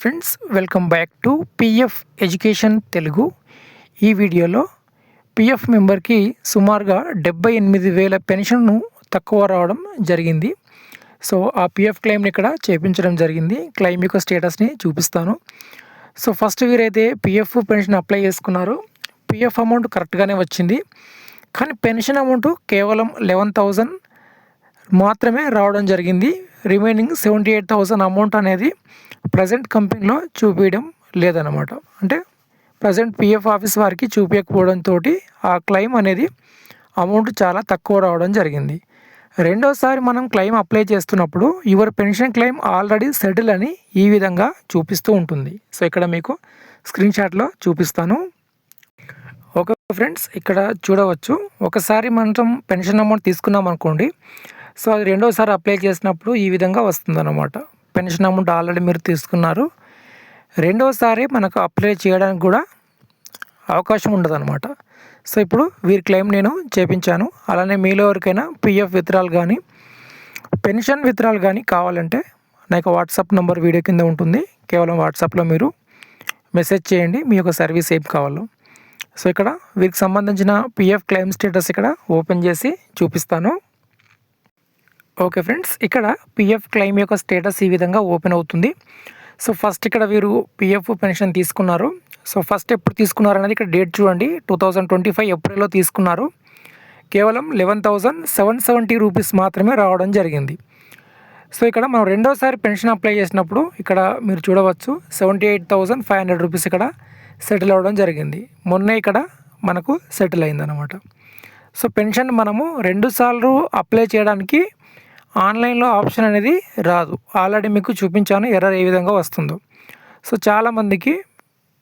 Friends welcome back to PF education Telugu ఈ వీడియోలో PF మెంబర్కి సుమారుగా డెబ్బై ఎనిమిది వేల పెన్షన్ను తక్కువ రావడం జరిగింది. సో ఆ పిఎఫ్ క్లెయిమ్ని ఇక్కడ చేపించడం జరిగింది. క్లెయిమ్ యొక్క స్టేటస్ని చూపిస్తాను. సో ఫస్ట్ వీరైతే పిఎఫ్ పెన్షన్ అప్లై చేసుకున్నారు. పిఎఫ్ అమౌంట్ కరెక్ట్గానే వచ్చింది. కానీ పెన్షన్ అమౌంట్ కేవలం లెవెన్ థౌజండ్ మాత్రమే రావడం జరిగింది. Remaining seventy eight thousand amount అనేది ప్రజెంట్ కంపెనీలో చూపించడం లేదనమాట అంటే ప్రజెంట్ పిఎఫ్ ఆఫీస్ వారికి చూపించకపోవడంతో ఆ క్లెయిమ్ అనేది అమౌంట్ చాలా తక్కువ రావడం జరిగింది. రెండోసారి మనం క్లెయిమ్ అప్లై చేస్తున్నప్పుడు your pension claim already settle అని ఈ విధంగా చూపిస్తూ ఉంటుంది. సో ఇక్కడ మీకు స్క్రీన్ షాట్లో చూపిస్తాను. ఓకే ఫ్రెండ్స్ ఇక్కడ చూడవచ్చు. ఒకసారి మనం పెన్షన్ అమౌంట్ తీసుకున్నాం అనుకోండి సో అది రెండోసారి అప్లై చేసినప్పుడు ఈ విధంగా వస్తుందన్నమాట. పెన్షన్ అమౌంట్ ఆల్రెడీ మీరు తీసుకున్నారు. రెండోసారి మనకు అప్లై చేయడానికి కూడా అవకాశం ఉండదన్నమాట. సో ఇప్పుడు వీరి క్లెయిమ్ నేను చేపించాను. అలానే మీలో ఎవరికైనా పిఎఫ్ విత్రాలు కానీ పెన్షన్ విత్రాలు కానీ కావాలంటే నాకు వాట్సాప్ నెంబర్ వీడియో కింద ఉంటుంది. కేవలం వాట్సాప్లో మీరు మెసేజ్ చేయండి. మీ యొక్క సర్వీస్ ఏం కావాలో. సో ఇక్కడ వీరికి సంబంధించిన పిఎఫ్ క్లెయిమ్ స్టేటస్ ఇక్కడ ఓపెన్ చేసి చూపిస్తాను. ఓకే ఫ్రెండ్స్ ఇక్కడ పిఎఫ్ క్లెయిమ్ యొక్క స్టేటస్ ఈ విధంగా ఓపెన్ అవుతుంది. సో ఫస్ట్ ఇక్కడ వీరు పిఎఫ్ పెన్షన్ తీసుకున్నారు. సో ఫస్ట్ ఎప్పుడు తీసుకున్నారు అనేది ఇక్కడ డేట్ చూడండి. టూ థౌజండ్ ట్వంటీ ఫైవ్ ఏప్రిల్లో తీసుకున్నారు. కేవలం eleven thousand seven seventy rupees మాత్రమే రావడం జరిగింది. సో ఇక్కడ మనం రెండోసారి పెన్షన్ అప్లై చేసినప్పుడు ఇక్కడ మీరు చూడవచ్చు seventy eight thousand five hundred rupees ఇక్కడ సెటిల్ అవ్వడం జరిగింది. మొన్నే ఇక్కడ మనకు సెటిల్ అయిందనమాట సో పెన్షన్ మనము రెండుసార్లు అప్లై చేయడానికి ఆన్లైన్లో ఆప్షన్ అనేది రాదు. ఆల్రెడీ మీకు చూపించాను ఎర్రర్ ఏ విధంగా వస్తుందో. సో చాలామందికి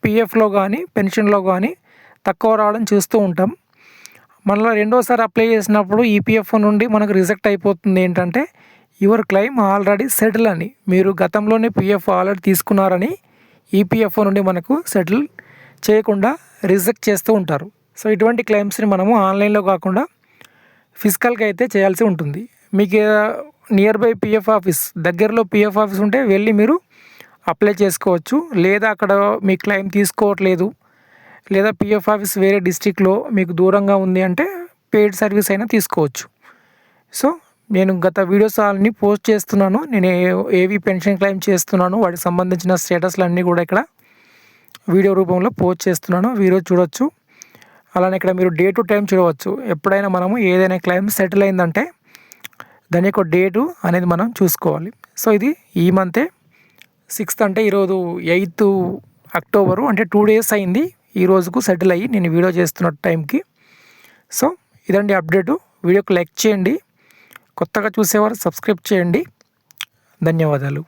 పిఎఫ్లో కానీ పెన్షన్లో కానీ తక్కువ రావడం చూస్తూ ఉంటాం. మళ్ళీ రెండోసారి అప్లై చేసినప్పుడు ఈపీఎఫ్ నుండి మనకు రిజెక్ట్ అయిపోతుంది ఏంటంటే యువర్ క్లెయిమ్ ఆల్రెడీ సెటిల్ అని. మీరు గతంలోనే పిఎఫ్ ఆల్రెడీ తీసుకున్నారని ఈపీఎఫ్ నుండి మనకు సెటిల్ చేయకుండా రిజెక్ట్ చేస్తూ ఉంటారు. సో ఇటువంటి క్లెయిమ్స్ని మనము ఆన్లైన్లో కాకుండా ఫిజికల్గా అయితే చేయాల్సి ఉంటుంది. మీకు నియర్ బై పిఎఫ్ ఆఫీస్ దగ్గరలో పిఎఫ్ ఆఫీస్ ఉంటే వెళ్ళి మీరు అప్లై చేసుకోవచ్చు. లేదా అక్కడ మీ క్లెయిమ్ తీసుకోవట్లేదు. లేదా పిఎఫ్ ఆఫీస్ వేరే డిస్టిక్లో మీకు దూరంగా ఉంది అంటే పెయిడ్ సర్వీస్ అయినా తీసుకోవచ్చు. సో నేను గత వీడియోస్ అన్నీ పోస్ట్ చేస్తున్నాను. నేను ఏవి పెన్షన్ క్లెయిమ్ చేస్తున్నాను. వాటికి సంబంధించిన స్టేటస్లు అన్నీ కూడా ఇక్కడ వీడియో రూపంలో పోస్ట్ చేస్తున్నాను. వీడియో చూడొచ్చు. అలానే ఇక్కడ మీరు డే టు టైం చూడవచ్చు. ఎప్పుడైనా మనము ఏదైనా క్లెయిమ్ సెటిల్ అయిందంటే దాని యొక్క డేటు అనేది మనం చూసుకోవాలి. సో ఇది ఈ మంతే సిక్స్త్ అంటే ఈరోజు ఎయిత్ అక్టోబరు అంటే టూ డేస్ అయింది. ఈ రోజుకు సెటిల్ అయ్యి నేను వీడియో చేస్తున్న టైంకి. సో ఇదండి అప్డేటు. వీడియోకి లైక్ చేయండి. కొత్తగా చూసేవారు సబ్స్క్రైబ్ చేయండి. ధన్యవాదాలు.